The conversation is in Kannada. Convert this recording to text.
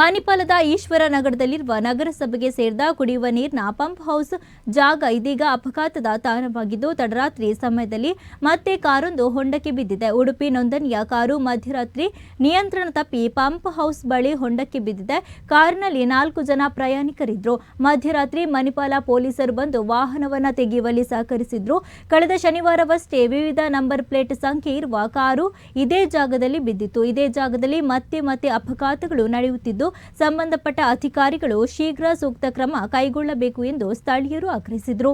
ಮಣಿಪಾಲದ ಈಶ್ವರ ನಗರದಲ್ಲಿರುವ ನಗರಸಭೆಗೆ ಸೇರಿದ ಕುಡಿಯುವ ನೀರಿನ ಪಂಪ್ ಹೌಸ್ ಜಾಗ ಇದೀಗ ಅಪಘಾತದ ತಾಣವಾಗಿದ್ದು, ತಡರಾತ್ರಿ ಸಮಯದಲ್ಲಿ ಮತ್ತೆ ಕಾರೊಂದು ಹೊಂಡಕ್ಕೆ ಬಿದ್ದಿದೆ. ಉಡುಪಿ ನೋಂದಣಿಯ ಕಾರು ಮಧ್ಯರಾತ್ರಿ ನಿಯಂತ್ರಣ ತಪ್ಪಿ ಪಂಪ್ ಹೌಸ್ ಬಳಿ ಹೊಂಡಕ್ಕೆ ಬಿದ್ದಿದೆ. ಕಾರಿನಲ್ಲಿ ನಾಲ್ಕು ಜನ ಪ್ರಯಾಣಿಕರಿದ್ರು. ಮಧ್ಯರಾತ್ರಿ ಮಣಿಪಾಲ ಪೊಲೀಸರು ಬಂದು ವಾಹನವನ್ನ ತೆಗೆಯುವಲ್ಲಿ ಸಹಕರಿಸಿದ್ರು. ಕಳೆದ ಶನಿವಾರವಷ್ಟೇ ವಿವಿಧ ನಂಬರ್ ಪ್ಲೇಟ್ ಸಂಖ್ಯೆ ಇರುವ ಕಾರು ಇದೇ ಜಾಗದಲ್ಲಿ ಬಿದ್ದಿತ್ತು. ಇದೇ ಜಾಗದಲ್ಲಿ ಮತ್ತೆ ಮತ್ತೆ ಅಪಘಾತಗಳು ನಡೆಯುತ್ತಿದ್ದು ಸಂಬಂಧಪಟ್ಟ ಅಧಿಕಾರಿಗಳು ಶೀಘ್ರ ಸೂಕ್ತ ಕ್ರಮ ಕೈಗೊಳ್ಳಬೇಕು ಎಂದು ಸ್ಥಳೀಯರು ಆಗ್ರಹಿಸಿದರು.